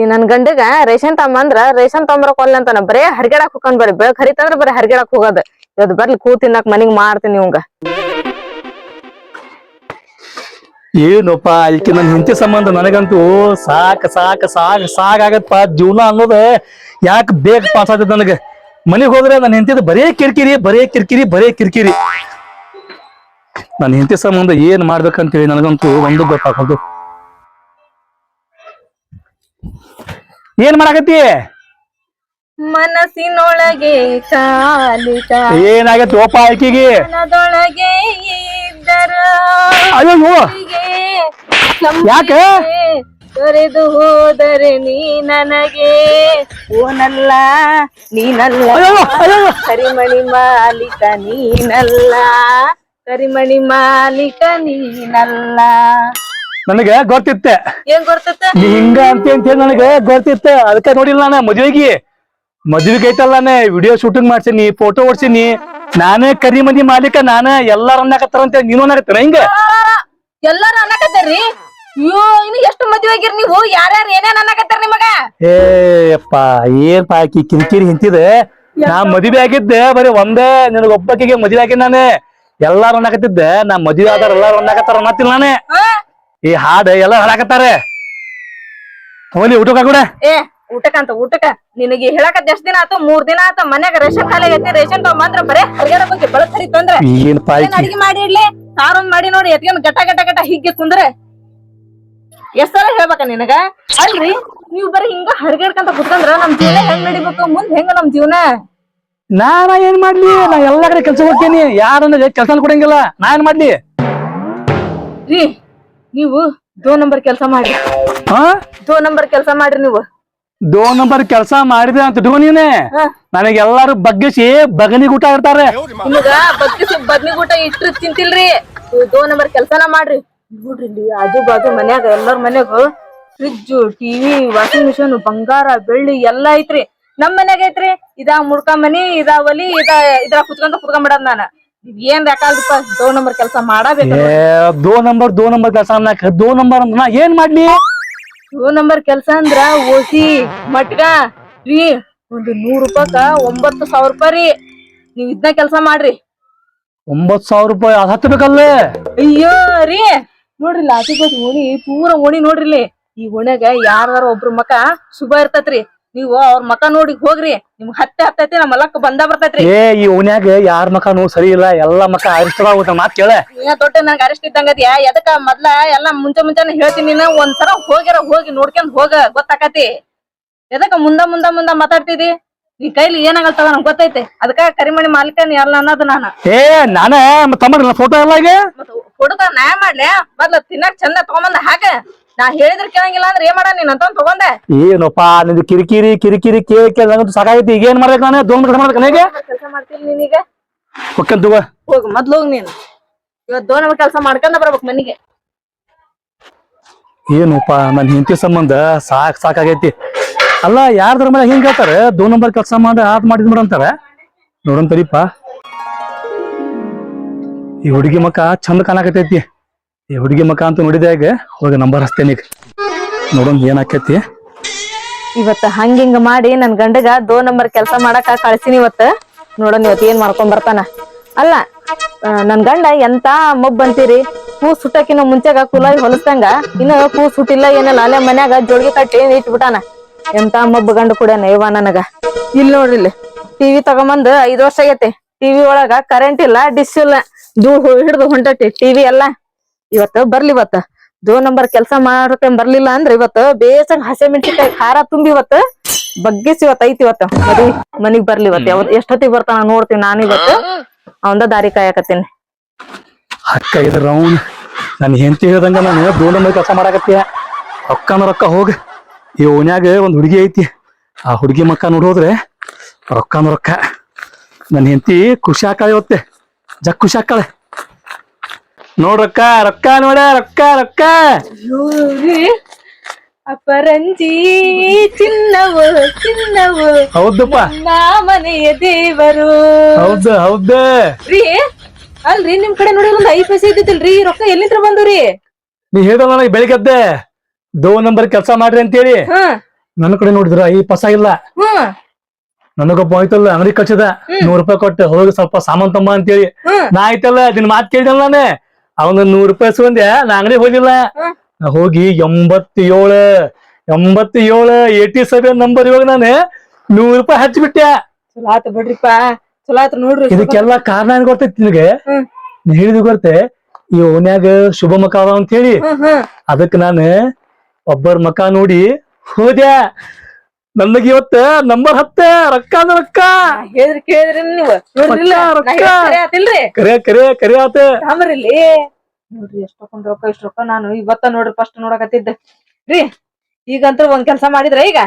ಈ ನನ್ ಗಂಡಗ ration ತಮ್ಮಂದ್ರ ration ತಗೊಂಬರಕ್ ಕೊಲ್ಲ ಅಂತ ಬರೇ ಹರಿಗಡಕ್ ಹೋಗ್ಕೊಂಡ್ ಬರ್ರಿ. ಬೆಳಕ್ ಹರಿತಂದ್ರ ಬರೀ ಹರಿಗಡಕ್ ಹೋಗೋದ್. ಇವತ್ ಬರ್ಲಿ ಕೂ ತಿನ್ನಕ್ ಮನಿಗ್ ಮಾಡ್ತೀನಿ ಇವಂಗ. ಏನಪ್ಪ ಈಕೆ ನನ್ನ ಹೆಂಡತಿ ಸಂಬಂಧ ನನಗಂತೂ ಸಾಕ್ ಸಾಕ್ ಸಾಕ್ ಸಾಕಾಗತ್ತಪ್ಪ ಜೀವನ ಅನ್ನೋದ ಯಾಕೆ ಬೇಗ ಪಾಸ್ ಆಗ್ತದೆ ನನಗೆ. ಮನೆಗೆ ಹೋದ್ರೆ ನನ್ನ ಹೆಂಡತಿದ ಬರೇ ಕಿರ್ಕಿರಿ ಬರೇ ಕಿರ್ಕಿರಿ ಬರೇ ಕಿರ್ಕಿರಿ. ನನ್ನ ಹೆಂಡತಿ ಸಂಬಂಧ ಏನ್ ಮಾಡ್ಬೇಕಂತೇಳಿ ನನಗಂತೂ ಒಂದು ಗೊತ್ತಾಗೋದು ಏನ್ ಮಾಡಾಕತ್ತಿ? ಮನಸ್ಸಿನೊಳಗೆ ಕಾಲಿಕ ಏನಾಗತ್ತೆ ಓಪ ಆಕಿಗೆ? ಮನದೊಳಗೆ ಇದ್ದರ ಅಯ್ಯೋ ಯಾಕೆ? ತೊರೆದು ಹೋದರೆ ನೀ ನನಗೆ. ಓನಲ್ಲ ನೀನಲ್ಲ. ಅಯ್ಯೋ ಅಯ್ಯೋ. ಕರಿಮಣಿ ಮಾಲೀಕ ನೀನಲ್ಲ. ಕರಿಮಣಿ ಮಾಲೀಕ ನೀನಲ್ಲ. ನನಗೆ ಗೊತ್ತಿತ್ತೆ. ಏನ್ ಗೊತ್ತತ್ತ? ನೀ ಹಿಂಗ ಅಂತ ಅಂತ ಹೇಳಿ ನನಗೆ ಗೊತ್ತಿತ್ತೆ. ಅದಕ್ಕೆ ನೋಡಿಲ್ಲ ನಾನು ಮದ್ವೆಗಿ. ಮದ್ವೆಗೆ ಐತಲ್ಲಾನೆ ವಿಡಿಯೋ ಶೂಟಿಂಗ್ ಮಾಡ್ಸೀನಿ ಫೋಟೋ ಓಡ್ಸೀನಿ. ನಾನೇ ಕರಿ ಮಂದಿ ಮಾಲೀಕ ನಾನೇ ಎಲ್ಲಾರ ಅನ್ನಕತ್ತಾರ ಅಂತ ನೀನು ಅನ್ನಕತ್ತಾರ ಹಿಂಗ? ಎಲ್ಲಾರು ಅನ್ನಕತ್ತಾರ್ರಿ ಅಯ್ಯೋ ಇನ್ನು ಎಷ್ಟು ಮದ್ವೆ ಆಗಿರ್ ನೀವು? ಯಾರ್ಯಾರು ಏನೇನ್ ಅನ್ನಕತ್ತಾರ ನಿಮಗ? ಪಾಕಿ ಕಿರಿಕಿರಿ ಹಿಂತಿದೆ? ನಾ ಮದ್ವೆ ಆಗಿದ್ದೆ ಬರೀ ಒಂದೇ ನಿನಗ ಒಬ್ಬಕಿಗೆ ಮದ್ವೆ ಆಗಿದ್ ನಾನೇ ಎಲ್ಲಾರು ಅನ್ನಕತ್ತಿದ್ದೆ. ನಾ ಮದ್ವೆ ಆದಾರ ಎಲ್ಲಾರು ಅನ್ನಕತ್ತಾರ ಅನ್ನತ್ತಿಲ್ಲ ನಾನೇ? ಈ ಹಾಡ ಎಲ್ಲ ಹಾಡಕತ್ತಾರೆ ಹೋಲಿ ಊಟಕ್ಕ ಕೂಡ? ಏ ಊಟಕ್ಕ ಅಂತ ಊಟಕ್ಕ. ನಿನಗೆ ಹೇಳಕತ್ ಎಷ್ಟ್ ದಿನ ಆತು? ಮೂರ್ ದಿನ ಆತ. ಮನ್ಯಾಗ ರೇಷನ್ ಖಾಲಿ ಐತಿ ರೇಷನ್ ತಗೊಂಬಂದ್ರ ಬರೇ ಹೊರಗಡೆ ಬಗ್ಗೆ ಬಳಸರಿ ತಂದ್ರ ಏನ್ ಅಡಿಗೆ ಮಾಡಿ ಇಡ್ಲಿ ಸಾರೊಂದ್ ಮಾಡಿ ನೋಡಿ ಎತ್ಕೊಂಡ್ ಗಟ ಗಟ ಗಟ ಹಿಗ್ಗೆ ಕುಂದ್ರೆ. ಎಷ್ಟ್ ಸಲ ಹೇಳ್ಬೇಕ ನಿನಗ? ಅಲ್ರಿ ನೀವ್ ಬರೀ ಹಿಂಗ ಹರಿಗಡ್ಕಂತ ಕುತ್ಕಂದ್ರ ನಮ್ ಜೀವನ ಹೆಂಗ್ ನಡಿಬೇಕು? ಮುಂದ್ ಹೆಂಗ ನಮ್ ಜೀವನ? ನಾನ ಏನ್ ಮಾಡ್ಲಿ? ನಾ ಎಲ್ಲಾ ಕಡೆ ಕೆಲ್ಸ ಹೋಗ್ತೀನಿ. ಯಾರನ್ನ ಕೆಲ್ಸ ಕೊಡಂಗಿಲ್ಲ. ನಾ ಏನ್ ಮಾಡ್ಲಿ? ರೀ ನೀವು ದೋ ನಂಬರ್ ಕೆಲಸ ಮಾಡಿ ಹಾ? ದೋ ನಂಬರ್ ಕೆಲಸ ಮಾಡ್ರಿ ನೀವು. ದೋ ನಂಬರ್ ಕೆಲಸ ಮಾಡಿದೆ ಅಂತ ಇಟ್ಕೊ ನೀನೆ. ನನಗೆ ಎಲ್ಲಾರು ಬಗ್ಗಿಸಿ ಬಗನಿ ಊಟ ಇರ್ತಾರೆ. ನಿಮಗ ಬಗ್ಗಿಸಿ ಊಟ ಇಟ್ರು ತಿಂತಿಲ್ರಿ. ನೀವು ದೋ ನಂಬರ್ ಕೆಲ್ಸನ ಮಾಡ್ರಿ. ನೋಡ್ರಿ ಇಲ್ಲಿ ಆಜು ಬಾಜು ಮನ್ಯಾಗ ಎಲ್ಲಾರ ಮನ್ಯಾಗ ಫ್ರಿಜ್ ಟಿವಿ ವಾಷಿಂಗ್ ಮಿಷನ್ ಬಂಗಾರ ಬೆಳ್ಳಿ ಎಲ್ಲಾ ಐತ್ರಿ. ನಮ್ ಮನ್ಯಾಗ ಐತ್ರಿ. ಇದ ಮುಡ್ಕ ಮನಿ ಇದ ಒಲಿ ಇದ ಇದ್ರ ಕುತ್ಕೊಂತ ಕುತ್ಕೊಂಡ್ಬಿಡದ್ ನಾನು. ಏನ್ ಬೇಕಾದ್ರಪ್ಪ ದೋ ನಂಬರ್ ಕೆಲಸ ಮಾಡಬೇಕು ಏ ದೋ ನಂಬರ್ ದೋ ನಂಬರ್ ಕೆಲಸ ಅನ್ನಕ ದೋ ನಂಬರ್ ಅಂದ್ರ ನಾ ಏನ್ ಮಾಡ್ಲಿ? ದೋ ನಂಬರ್ ಕೆಲಸ ಅಂದ್ರ ಓಸಿ ಮಟ್ಗ ರೀ ಒಂದು ನೂರ್ ರೂಪಾಯ್ಕ ಒಂಬತ್ತು ಸಾವಿರ ರೂಪಾಯಿ ರೀ. ನೀವ್ ಇದ್ನ ಕೆಲಸ ಮಾಡ್ರಿ. ಒಂಬತ್ ಸಾವಿರ ರೂಪಾಯಿ ಅದ್ ಹತ್ತಬೇಕಲ್ಲೇ ಅಯ್ಯೋ ರೀ ನೋಡ್ರಿ ಬಾಜು ಓಣಿ ಪೂರ ಓಣಿ ನೋಡ್ರಿಲಿ ಈ ಓಣ್ಯಾಗ ಯಾರ ಒಬ್ರು ಮಕ ಶುಭ ಇರ್ತೈತ್ರಿ. ನೀವು ಅವ್ರ ಮಕ ನೋಡಿ ಹೋಗ್ರಿ ನಿಮ್ಗ್ ಹತ್ತೆ ಹತ್ತೈತಿ ನಮ್ಮ ಮಲಕ್ ಬಂದ ಬರ್ತೈತ್ರಿ. ಏ ಈ ಓನ್ಯಾಗ ಯಾರ ಮಕನು ಸರಿ ಇಲ್ಲ ಎಲ್ಲಾ ಮಕ ಹೋಗ್ತಾನ ಮಾತ್ ಕೇಳ. ಏ ದೊಡ್ಡ ನಂಗೆ ಅರೆಸ್ಟ್ ಇದ್ದಂಗದ್ಯಾ ಎದಕ್ಕ ಮೊದ್ಲ ಎಲ್ಲಾ ಮುಂಚೆ ಮುಂಚೆನೆ ಹೇಳ್ತೀನಿ ನೀನು ಒಂದ್ಸಲ ಹೋಗ್ಯಾರ ಹೋಗಿ ನೋಡ್ಕೊಂಡ್ ಹೋಗ ಗೊತ್ತಾಕತಿ. ಎದಕ್ಕ ಮುಂದ ಮುಂದ ಮುಂದ ಮಾತಾಡ್ತಿದಿ? ನೀ ಕೈಲಿ ಏನಾಗಲ್ತಾವ ನಂಗೆ ಗೊತ್ತೈತೆ. ಅದಕ್ಕ ಕರಿಮಣಿ ಮಾಲೀಕನ್ ಎಲ್ಲ ಅನ್ನೋದು ನಾನ. ಏ ನಾನ ತಮ್ಮ ಫೋಟೋ ಎಲ್ಲ ಈಗ? ನ್ಯಾಯ ಹುಡುಗ ನಾ ಮಾಡ್ಲೆ ಮೊದ್ಲ ತಿನ್ನಕ್ ಚಂದ ತಗೊಂಬಂದ ಹಾಕ. ನಾ ಹೇಳಿದ್ರೆ ಕೇಳಂಗಿಲ್ಲ ಅಂದ್ರೆ ಏನ್ ಮಾಡ ನೀನ್ ಅಂತ ತಗೊಂಡೆ? ಏನಪ್ಪ ನಿಂದು ಕಿರಿಕಿರಿ ಕಿರಿಕಿರಿ ಕೇ ಕೇಳ್ದಂಗಂತೂ ಸಾಕಾಗೈತಿ. ಈಗ ಏನ್ ಮಾಡ್ಬೇಕು ನಾನು? ದೋ ಕಟ್ ಮಾಡ್ಬೇಕು ನನಗೆ ಕೆಲಸ ಮಾಡ್ತೀನಿ ನೀನೀಗ ಹೊಕ್ಕಂತ ಹೋಗ್ ಮೊದ್ಲು ಹೋಗ್ ನೀನು. ಇವತ್ ದೋ ನಮ್ ಕೆಲಸ ಮಾಡ್ಕೊಂಡ ಬರ್ಬೇಕು ಮನಿಗೆ. ಏನಪ್ಪ ನನ್ನ ಹೆಂಡತಿ ಸಂಬಂಧ ಸಾಕ್ ಸಾಕಾಗೈತಿ. ಅಲ್ಲ ಯಾರ್ದ್ರ ಮೇಲೆ ಹಿಂಗ್ ಹೇಳ್ತಾರೆ ದೋ ನಂಬರ್ ಕೆಲಸ ಮಾಡಿ ಆತ್ ಮಾಡಿದ್ ಮಾಡ ಅಂತಾರೆ. ನೋಡಂತರಿಪ್ಪ ಈ ಹುಡುಗಿ ಮಕ್ಕ ಚಂದ ಕಾಣಕತೈತಿ ಈ ಹುಡುಗಿ ಮಕ್ಕ ಅಂತ ನೋಡಿದಾಗ ಹೋಗಿ ನಂಬರ್ ಹಚ್ತೇನೆ ಈಗ. ನೋಡೋನ್ ಏನ್ ಆಕೇತಿ ಇವತ್ತ ಹಂಗಿಂಗ ಮಾಡಿ ನನ್ ಗಂಡಗ ದೋ ನಂಬರ್ ಕೆಲಸ ಮಾಡಕ ಕಳ್ಸಿನಿ ಇವತ್ತ. ನೋಡೋಣ ಇವತ್ತು ಏನ್ ಮಾಡ್ಕೊಂಡ್ ಬರ್ತಾನ. ಅಲ್ಲ ನನ್ ಗಂಡ ಎಂತ ಮೊಬ್ ಅಂತೀರಿ? ಹೂ ಸುಟ್ಟಕಿನ ಮುಂಚೆಗ ಕುಲಾಗಿ ಹೊಲಸ್ದಂಗ, ಇನ್ನ ಹೂ ಸುಟ್ಟಿಲ್ಲ ಏನಿಲ್ಲ ಅಲ್ಲೇ ಮನ್ಯಾಗ ಜೋಡ್ಗಿ ಕಟ್ಟಿ ಇಟ್ಬಿಟ್ಟಾನ ಎಂತ ಮೊಬ್ಬ ಗಂಡ ಕೂಡ ಇವ ನನಗ. ಇಲ್ಲಿ ನೋಡ್ರಿ ಇಲ್ಲಿ ಟಿವಿ ತಗೊಂಬಂದ್ ಐದ್ ವರ್ಷ ಆಗೈತಿ. ಟಿವಿ ಒಳಗ ಕರೆಂಟ್ ಇಲ್ಲ ಡಿಶ್ ಇಲ್ಲ. ಧೂಳ್ ಹಿಡ್ದು ಹೊಂಟತಿ ಟಿವಿ ಎಲ್ಲಾ. ಇವತ್ತು ಬರ್ಲಿ ಇವತ್ತ. ದೋ ನಂಬರ್ ಕೆಲಸ ಮಾಡತೇನ್ ಬರ್ಲಿಲ್ಲ ಅಂದ್ರೆ ಇವತ್ತು ಬೇಸಂಗ್ ಹಸೆ ಮೆಣಸಿನ್ಕಾಯಿ ಖಾರ ತುಂಬಿ ಇವತ್ತು ಬಗ್ಗಿಸಿ ಇವತ್ತು ಐತಿ ಇವತ್ತು. ಮದ್ವಿ ಮನಿಗ್ ಬರ್ಲಿ ಇವತ್ತು. ಯಾವತ್ ಎಷ್ಟೊತ್ತಿಗೆ ಬರ್ತಾನ ನೋಡ್ತೀವಿ ನಾನು ಇವತ್ತು. ಅವಂದ ದಾರಿ ಕಾಯಕತ್ತೀನಿ. ಅಕ್ಕ ಇದ್ರ ಅವ್ನು ನನ್ನ ಹೆಂಡತಿ ಹೇಳ್ದಂಗ ನಾನು ದೋ ನಂಬರ್ ಕೆಲಸ ಮಾಡಾಕತ್ತೀಯ. ರೊಕ್ಕನ ರೊಕ್ಕ ಹೋಗ. ಈ ಓನ್ಯಾಗ ಒಂದ್ ಹುಡುಗಿ ಐತಿ. ಆ ಹುಡುಗಿ ಮಕ್ಕ ನೋಡೋದ್ರೆ ರೊಕ್ಕನ ರೊಕ್ಕ. ನನ್ನ ಹೆಂಡತಿ ಖುಷಿ ಆಕಾಳೆ ಇವತ್ತೆ. ಜಗ್ ಖುಷಿ ಆಕಾಳೆ ನೋಡ್ ರೊಕ್ಕ ನೋಡ ರೊಕ್ಕ ರೊಕ್ಕ. ಅಪರಂಜಿ ಚಿನ್ನವು ಚಿನ್ನವು. ಹೌದಪ್ಪ. ನಾ ಮನೆಯ ದೇವರು. ಹೌದು ಹೌದು. ರೀ ಅಲ್ರಿ ನಿಮ್ ಕಡೆ ನೋಡಿ ಒಂದ್ ಐದು ಪೈಸೆ ಇದ್ದಿತ್ತಿಲ್ರಿ ರೊಕ್ಕ ಎಲ್ಲಿಂದ ಬಂದ್ರಿ ನೀ ಹೇಳ್ದ ನನಗೆ ಬೆಳಿಗ್ಗೆದ್ದೆ. ದೋ ನಂಬರ್ ಕೆಲಸ ಮಾಡ್ರಿ ಅಂತೇಳಿ. ನನ್ನ ಕಡೆ ನೋಡಿದ್ರ ಈ ಪಸ ಇಲ್ಲ. ನನಗೊಬ್ಬ ಆಯ್ತಲ್ಲ ಅಂಗಡಿ ಕಚ್ಚದ ನೂರ್ ರೂಪಾಯಿ ಕೊಟ್ಟು ಹೋಗಿ ಸ್ವಲ್ಪ ಸಾಮಾನ್ ತಮ್ಮ ಅಂತೇಳಿ. ನಾ ಆಯ್ತಲ್ಲ ನಿನ್ ಮಾತು ಕೇಳಿದಲ್ಲ ನಾನೇ. ಅವನ ನೂರ್ ರೂಪಾಯಿ ಇಸ್ಕೊಂಡೆ ನಾ ಅಂಗಡಿ ಹೋಗಿಲ್ಲ. ನಾ ಹೋಗಿ ಎಂಬತ್ತೇಳ ಎಂಬತ್ತೇಳು ಏಟಿ ಸೆವೆನ್ ನಂಬರ್ ಇವಾಗ ನಾನು ನೂರ್ ರೂಪಾಯಿ ಹಚ್ಚಿಬಿಟ್ಟೆ. ಚಲೋ ಆತ ಬಿಡ್ರಿಪ್ಪ. ಚಲೋ ನೋಡ್ರಿ. ಇದಕ್ಕೆಲ್ಲ ಕಾರಣ ಏನ್ ಗೊತ್ತೈತಿ ನಿನಗೆ? ಹೇಳಿದ್ ಗೊತ್ತೆ? ಈ ಓನ್ಯಾಗ ಶುಭ ಮಕ ಅಂತ ಹೇಳಿ. ಅದಕ್ ನಾನು ಒಬ್ಬರ ಮಕ ನೋಡಿ ಹೋದ್ಯಾ? ನನಗ ಇವತ್ತ ನಂಬರ್ ಹತ್ತ ರೊಕ್ಕ ಅಂದ್ರ ರೊಕ್ಕ. ಹೇಳಿದ್ರಿ ಕೇಳಿದ್ರಿ ನೀವು. ನೋಡ್ರಿಲ್ಲ ರೊಕ್ಕ, ಆತಿಲ್ರಿ ಕರೆ ಕರೆ ಕರೆ ಆತ. ನೋಡ್ರಿ ಎಷ್ಟ್ ರೊಕ್ಕ ರೊಕ್ಕ ಇಷ್ಟ ರೊಕ್ಕ ನಾನು ಇವತ್ತ ನೋಡ್ರಿ ಫಸ್ಟ್ ನೋಡಕತ್ತಿದ್ದೆ. ರೀ ಈಗಂತೂ ಒಂದ್ ಕೆಲ್ಸ ಮಾಡಿದ್ರ ಈಗ?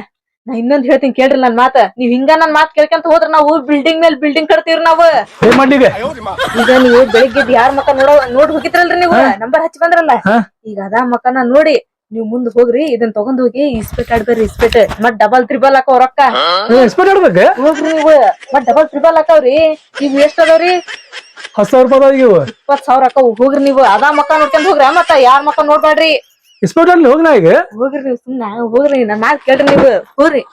ನಾ ಇನ್ನೊಂದ್ ಹೇಳ್ತೀನಿ ಕೇಳ್ರಿ ನನ್ ಮಾತ. ನೀವ್ ಹಿಂಗ ನನ್ ಮಾತ್ ಕೇಳ್ಕೊಂತ ಹೋದ್ರ ನಾವು ಬಿಲ್ಡಿಂಗ್ ಮೇಲೆ ಬಿಲ್ಡಿಂಗ್ ಕಟ್ತೀವ್ರಿ ನಾವು. ಏ ಮಂಡಿಗೆ ಈಗ ನೀವು ಬೆಳಿಗ್ಗೆ ಯಾರ ಮಕ್ಕ ನೋಡೋ ನೋಡ್ ಹೋಗಿದ್ರಲ್ರಿ ನೀವು ನಂಬರ್ ಹಚ್ಚಿ ಬಂದ್ರಲ್ಲ? ಹಾ. ಈಗ ಅದ ಮಕನ ನೋಡಿ ನೀವ್ ಮುಂದ್ ಹೋಗ್ರಿ ಇದನ್ ತಗೊಂಡ್ ಹೋಗಿ ಇಸ್ಪೆಟ್ ಆಡ್ಬೇರಿ ಇಸ್ಪೆಟ್. ಮತ್ ಡಬಲ್ ತ್ರಿಬಲ್ ಹಾಕೋ ರೊಕ್ಕ. ಎಕ್ಸ್ಪೆಕ್ಟ್ ಆಡ್ಬೇಕ? ಹೋಗ್ರಿ ನೀವು. ಮತ್ ಡಬಲ್ ತ್ರಿಬಲ್ ಹಾಕವ್ರಿ. ಇವ್ ಎಷ್ಟ್ ಅದಾವ್ರಿ? ಹತ್ತು ಸಾವಿರ ರೂಪಾಯಿ ಇವು. ಇಪ್ಪತ್ ಸಾವಿರ ಹಾಕವ್ ಹೋಗ್ರಿ ನೀವು. ಅದಾ ಮಕ್ಕ ನೋಡ್ಕೊಂಡ್ ಹೋಗ್ರಿ. ಮತ್ತ ಯಾರ್ ಮಕ್ಕ ನೋಡ್ಬೇಡ್ರಿ ಎಕ್ಸ್ಪೆಕ್ಟ್ ಆಡ್ಲಿ ಹೋಗ್ ನಾ ಈಗ. ಹೋಗ್ರಿ ನೀವು ಸುಮ್ನ. ಹೋಗ್ರಿ ನನ್ ಮಾತ್ ಕೇಳ್ರಿ ನೀವು. ಹೋಗ್ರಿ.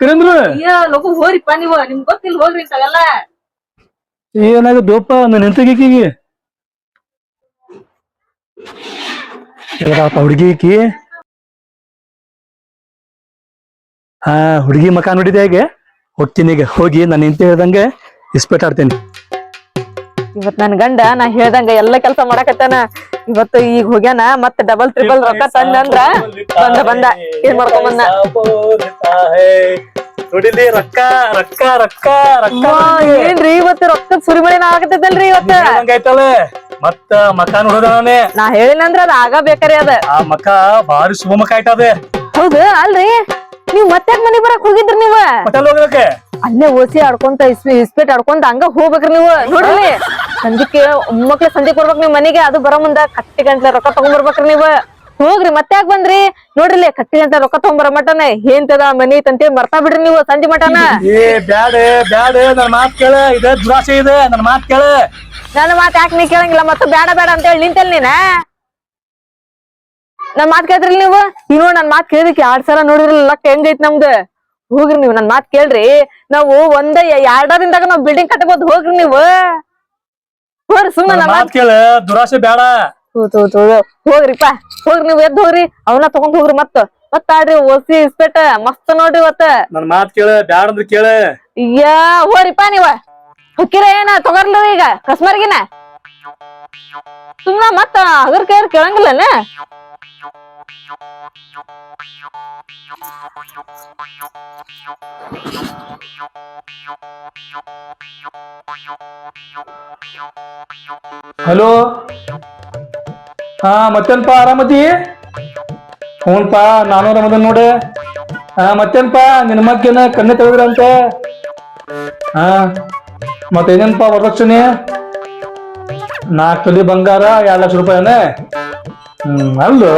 ಕಿರಂದ್ರ? ಅಯ್ಯ ಲಗು ಹೋರಿಪ್ಪ ನೀವು. ನಿಮ್ಗ್ ಗೊತ್ತಿಲ್ಲ ಹೋಗ್ರಿ ಇಂತಾವೆಲ್ಲ ಏನಾಗದೋಪ ನನ್ನ ಹೆಂತಗೀಕಿಗಿ ಹುಡುಗಿ ಈಕಿ ಹಾ ಹುಡುಗಿ ಮಕ ನೋಡಿದೆ ಹೇಗೆ ಹೋಗ್ತೀನಿ ಈಗ ಹೋಗಿ ನಾನು ನಿಂತ ಹೇಳ್ದಂಗೆ ಇಸ್ಪೆಟ್ ಆಡ್ತೀನಿ ಇವತ್ ನನ್ ಗಂಡ ನಾ ಹೇಳ್ದಂಗ ಎಲ್ಲ ಕೆಲಸ ಮಾಡಕತ್ತಾನ ಇವತ್ತು ಈಗ ಹೋಗ್ಯಾನ ಮತ್ತ ಡಬಲ್ ತ್ರಿಬಲ್ ರೊಕ್ಕ ತಂದಂದ್ರ ಬಂದ ಬಂದ ಏನ್ ಮಾಡ್ಕೊಂಡ್ ಬಂದ ನೋಡಿಲಿ ರೊಕ್ಕ ರೊಕ್ಕ ರೊಕ್ಕ ರೊಕ್ಕ ಏನ್ರಿ ಇವತ್ತ ರೊಕ್ಕದ ಸುರಿಮಳೆ ಆಗತ್ತೈತಲ್ರಿ ಇವತ್ತ? ಹಂಗೈತಲ್ಲ ಮತ್ತ ಮಕ ನೋಡೋದವನೇ ನಾ ಹೇಳಿನಂದ್ರ ಅದ ಆಗಬೇಕರಿ ಅದ. ಆ ಮಕ ಭಾರಿ ಶುಭ ಮಕ ಆಯ್ತದೆ. ಹೌದು ಅಲ್ರಿ? ನೀವ್ ಮತ್ತೆ ಮನೆ ಬರಕ್ ಹೋಗಿದ್ರಿ ನೀವ್? ಹೋಟೆಲ್ ಹೋಗ್ಬೇಕೆ ಅಲ್ಲೇ ಓಸಿ ಆಡ್ಕೊಂತ ಇಸ್ಪಿ ಇಸ್ಪೇಟ್ ಆಡ್ಕೊಂತ ಹಂಗ ಹೋಗ್ಬೇಕ್ರಿ ನೀವು. ನೋಡ್ರಿ ಸಂದಿಕ್ಕೆ ಒಮ್ಮಕ್ಳ ಸಂಜೆ ಬರ್ಬೇಕ್ ನೀವ್ ಮನೆಗೆ ಅದು ಬರೋ ಮುಂದ ಕಟ್ಟಿ ಗಂಟ್ಲೆ ರೊಕ್ಕ ತಗೊಂಡ್ ಬರ್ಬೇಕ್ರಿ ನೀವ್. ಹೋಗ್ರಿ ಮತ್ತೆ ಯಾಕೆ ಬಂದ್ರಿ? ನೋಡ್ರಿ ಕಟ್ಟಿ ಅಂತ ರೊಕ್ಕ ತೊಗೊಂಬರ ಮಟ್ಟನ. ಮಟನ ಏನ್ತದ? ಮನಿ ತಂತಿ ಮರ್ತಾ ಬಿಡ್ರಿ ನೀವು ಸಂಜೆ ಮಟನ ಏ ಬ್ಯಾಡ ಬ್ಯಾಡ ನನ್ ಮಾತ್ ಕೇಳ. ಇದ ದುರಾಸೆ ಇದೆ ನನ್ ಮಾತ್ ಕೇಳ. ನನ್ನ ಮಾತ್ ಯಾಕೆ ನೀ ಕೇಳಂಗಿಲ್ಲ? ಮತ್ತೆ ಬೇಡ ಬೇಡ ಅಂತ ಹೇಳಿ ನಿಂತಲ್ ನೀನ? ನನ್ ಮಾತ್ ಕೇಳ್ರಿ ನೀವು? ಇವ್ ನೋಡ್ ನನ್ ಮಾತ್ ಕೇಳಿದಕ್ಕೆ ಎರಡ್ ಸಲ ನೋಡಿದ್ರಲ್ಲ ಲಕ್ಕ ಹೆಂಗೈತ್ ನಮ್ದು? ಹೋಗ್ರಿ ನೀವು ನನ್ ಮಾತ್ ಕೇಳ್ರಿ. ನಾವು ಒಂದ ಎರಡರಿಂದಾಗ ನಾವ್ ಬಿಲ್ಡಿಂಗ್ ಕಟ್ಟಬಹುದು ಹೋಗ್ರಿ ನೀವು. ಹೋಗ್ರಿ ಸುಮ್ಮನೆ ಮಾತ್ ಕೇಳ ದುರಾಸೆ ಬ್ಯಾಡ. ಹೋಗ್ರಿಪ್ಪ. ಹೋಗ್ರಿ ನೀವು ಎದ್ದು ಹೋಗ್ರಿ. ಅವನ್ನ ತಗೊಂಡ್ ಹೋಗ್ರಿ ಮತ್ತ. ಮತ್ತ ಆಡ್ರಿ ಓಸಿ ಇಸ್ಪೆಟ್. ಮಸ್ತ್ ನೋಡ್ರಿ ಇವತ್ತ. ನನ್ ಮಾತ್ ಕೇಳ ಬ್ಯಾಡ ಅಂದ್ರೆ ಕೇಳ. ಅಯ್ಯಾ ಹೋರಿಪ್ಪ ನೀವ. ಹುಕ್ಕಿರ ಏನ ತಗೋರ್ಲ ಈಗ? ಕಸ್ಮರ್ಗಿನ? ಸುಮ್ನ ಮತ್ತ ಅದ್ರ ಕೈಯರ್ ಕೇಳಂಗಿಲ್ಲನ? ಹಲೋ ಹಾ, ಮತ್ತೇನ್ಪಾ, ಆರಾಮದಿ? ಹ್ಞೂನ್ಪಾ ನಾನು ಆರಾಮದ ನೋಡ. ಹಾ, ಮತ್ತೇನ್ಪಾ ನಿನ್ನ ಮಗ್ಗೇನ ಕಣ್ಣೆ ತೆಗೆದ್ರಂತ ಹಾ, ಮತ್ತೇನೇನ್ಪ ವರದಕ್ಷಿಣೆ? ನಾಲ್ಕು ತೊಲಿ ಬಂಗಾರ, ಎರಡು ಲಕ್ಷ ರೂಪಾಯಿನ? ಹ್ಮ್, ಅಲ್ಲೋ,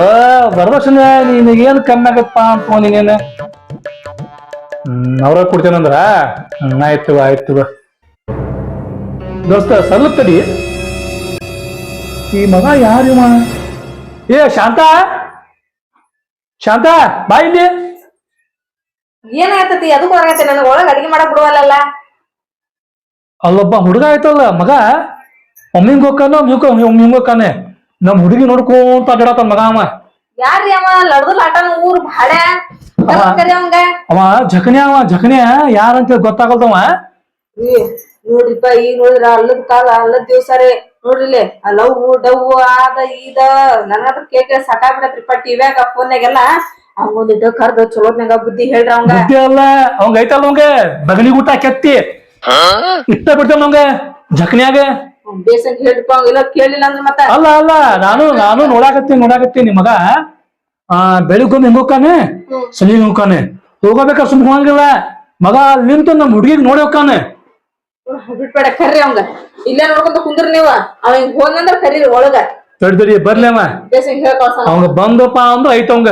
ವರದಕ್ಷಿಣೆ ನಿನಗೇನು ಕಮ್ಮಿ ಆಗತ್ತಪ್ಪ ಅಂತ ನೀನೇನು ಹ್ಮ್ ಅವ್ರ ಕೊಡ್ತೇನಂದ್ರ? ಹ್ಮ್, ಆಯ್ತು ಆಯ್ತು. ದೋಸ್ತ ಸಲ್ಲ ತಡಿ. ಈ ಮಗ ಯಾರಿವ ಏ ಶಾಂತ? ಶಾಂತ ಬಾ ಇಲ್ಲಿ. ಏನಾಗ್ತತಿ ಅದಕ್ಕೂ ಆಗತ್ತೆ ನನಗ ಒಳಗ ಅಡಿಗೆ ಮಾಡಕ್ ಬಿಡುವಲ್ಲ ಅಲ್ಲೊಬ್ಬ ಹುಡುಗ ಆಯ್ತಲ್ಲ ಮಗ? ಒಮ್ಮಿಂಗ್ ಹೋಗ್ಕಾನ ಮ್ಯೂಕ ಒಮ್ಮಿಂಗ್ ಹೋಗ್ಕಾನೆ ನಮ್ ಹುಡುಗಿ ನೋಡ್ಕೊಂತ ಅಡ್ಡಾಡತ್ತ ಮಗ ಅವ. ಯಾರ್ರಿ ಅವ? ಲಡ್ದು ಲಾಟನ ಊರ್ ಅವಂಗ? ಅವ ಜಕನ್ಯ ಅವ ಜಕನ್ಯ ಯಾರಂತ ಗೊತ್ತಾಗಲ್ದವ? ನೋಡ್ರಿಪ್ಪ ಈಗ ನೋಡಿದ್ರ ಅಲ್ಲದ ಕಾಲ ಅಲ್ಲದ ದಿವ್ಸ ರೀ. ನೋಡ್ರಿಲೆ ಆ ಲವ್ ಡವ್ ಆದ ಈದ ನನಗಂತ್ರ ಕೇಕ್ ಸಾಕಾಗ್ಬಿಡತ್ರಿಪ್ಪ ಟಿವ್ಯಾಗ ಫೋನ್ಯಾಗೆಲ್ಲ. ಅವಂಗೊಂದಿಟ್ಟು ಕರ್ದು ಚಲೋತ್ನಾಗ ಬುದ್ಧಿ ಹೇಳ್ರಿ ಅವಂಗ. ಬುದ್ಧಿ ಅಲ್ಲ ಅವಂಗ ಐತಲ್ಲ ಅವಂಗ? ಬಗನಿ ಊಟ ಕೆತ್ತಿ. ಇಷ್ಟ ಬಿಡ್ತಾನ ಅವಂಗ? ಜಕನ್ಯಾಗ ಬೇಸಂಗ್ ಹೇಳ್ರಿಪ್ಪ ಅವಂಗ ಇಲ್ಲ ಕೇಳಿಲ್ಲ ಅಂದ್ರ ಮತ್ತ. ಅಲ್ಲ ಅಲ್ಲ ನಾನು ನಾನು ನೋಡಾಕತ್ತೀನಿ ನೋಡಾಕತ್ತೀನಿ ಮಗ. ಆ ಬೆಳಿಗ್ಗೆ ಹೆಂಗ್ ಹೋಗ್ಕಾನೆ ಸಂಜೆ ಹೋಗ್ಕಾನೆ ಹೋಗಬೇಕಾ ಸುಮ್ ಹೋಗಂಗಿಲ್ಲ. ಮಗ ಅಲ್ಲಿ ನಿಂತು ನಮ್ ಹುಡುಗಿಗ್ ನೋಡಿ ಹೋಗ್ಕಾನೆ ಬಿಟ್ಬೇಡ ಕರ್ರಿ ಅವಂಗ. ಇಲ್ಲೇ ನೋಡ್ಕೊಂತ ಕುಂದ್ರಿ ನೀವ. ಅವ ಹಿಂಗ್ ಹೋದ್ನಂದ್ರ ಕರೀರಿ ಒಳಗ. ತಡಿ ತಡಿ ಬರ್ಲಿ ಅವ. ಬೇಸಂಗ್ ಹೇಳ್ ಕಳ್ಸಣ. ಅವಂಗ ಬಂದಪ್ಪ ಅಂದ್ರ ಐತ ಅವಂಗ.